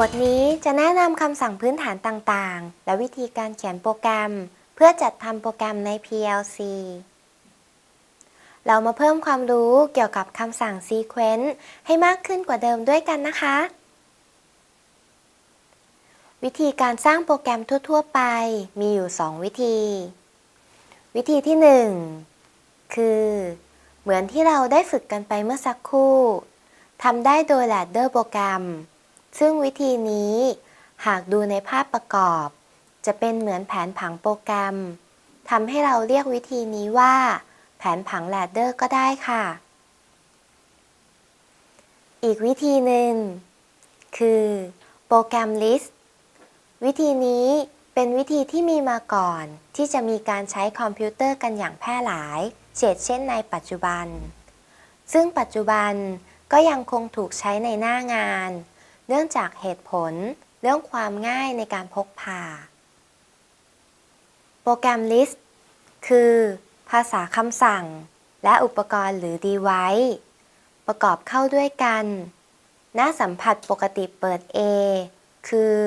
บทนี้จะแนะนำคำสั่งพื้นฐานต่างๆ และวิธีการเขียนโปรแกรม เพื่อจัดทำโปรแกรมใน PLC เรามาเพิ่มความรู้เกี่ยวกับคำสั่ง Sequence ให้มากขึ้นกว่าเดิมด้วยกันนะคะ วิธีการสร้างโปรแกรมทั่ว ๆ ไปมีอยู่ 2 วิธี วิธีที่ 1 คือ เหมือนที่เราได้ฝึกกันไปเมื่อสักครู่ทำได้โดย Ladder โปรแกรม ซึ่งวิธีนี้ หากดูในภาพประกอบ จะเป็นเหมือนแผนผังโปรแกรมทำให้เราเรียกวิธีนี้ว่า แผนผัง Ladder ก็ได้ค่ะ อีกวิธีหนึ่ง คือโปรแกรม List วิธีนี้เป็นวิธีที่มีมาก่อน ที่จะมีการใช้คอมพิวเตอร์กันอย่างแพร่หลายเช่นเช่นในปัจจุบัน ซึ่งปัจจุบันก็ยังคงถูกใช้ในหน้างาน เนื่องจากเหตุผลเรื่องความง่ายในการพกพา โปรแกรม List คือ ภาษาคำสั่ง และอุปกรณ์หรือ device ประกอบเข้าด้วยกัน หน้าสัมผัสปกติเปิด A คือ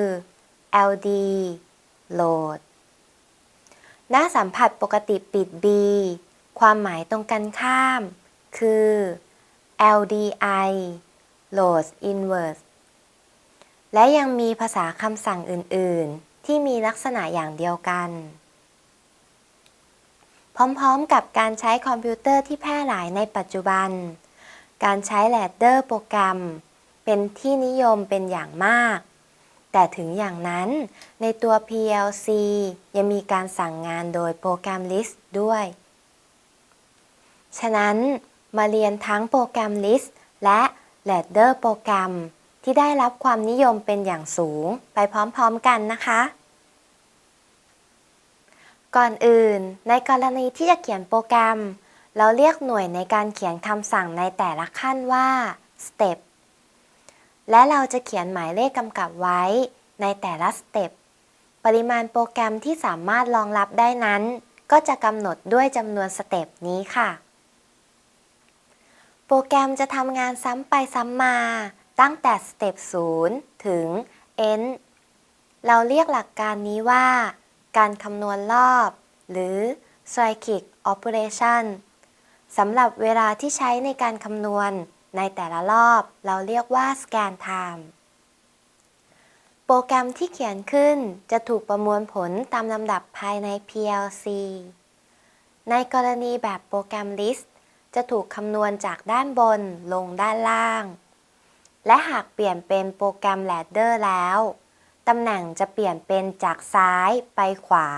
LD load หน้าสัมผัสปกติปิด B ความหมายตรงกันข้าม คือ LDI load inverse และยังมีภาษาคำสั่งอื่น ๆ ที่มีลักษณะอย่างเดียวกัน พร้อมๆกับการใช้คอมพิวเตอร์ที่แพร่หลายในปัจจุบัน การใช้ Ladder โปรแกรม เป็นที่นิยมเป็นอย่างมาก แต่ถึงอย่างนั้นในตัว PLC ยังมีการสั่งงานโดยโปรแกรม List ด้วย ฉะนั้นมาเรียนทั้งโปรแกรม List และ Ladder โปรแกรม ที่ได้รับความนิยมเป็นอย่างสูงไปพร้อมๆกันนะคะ ก่อนอื่น ในกรณีที่จะเขียนโปรแกรม เราเรียกหน่วยในการเขียนคำสั่งในแต่ละขั้นว่า step และเราจะเขียนหมายเลขกำกับไว้ในแต่ละสเต็ปปริมาณโปรแกรมที่สามารถรองรับได้นั้น ก็จะกำหนดด้วยจำนวนสเต็ปนี้ค่ะ โปรแกรมจะทำงานซ้ำไปซ้ำมา ตั้งแต่สเต็ป0ถึง n เราเรียกหลักการนี้ว่า การคำนวณรอบ หรือ cyclic operation สำหรับเวลาที่ใช้ในการคำนวณในแต่ละรอบ เราเรียกว่า scan time โปรแกรมที่เขียนขึ้นจะถูกประมวลผลตามลำดับภายใน PLC ในกรณีแบบโปรแกรม list จะถูกคำนวณจากด้านบนลงด้านล่าง และหากเปลี่ยนเป็นโปรแกรม ladder แล้ว ตำแหน่งจะเปลี่ยนเป็นจากซ้ายไปขวา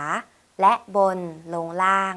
และบนลงล่าง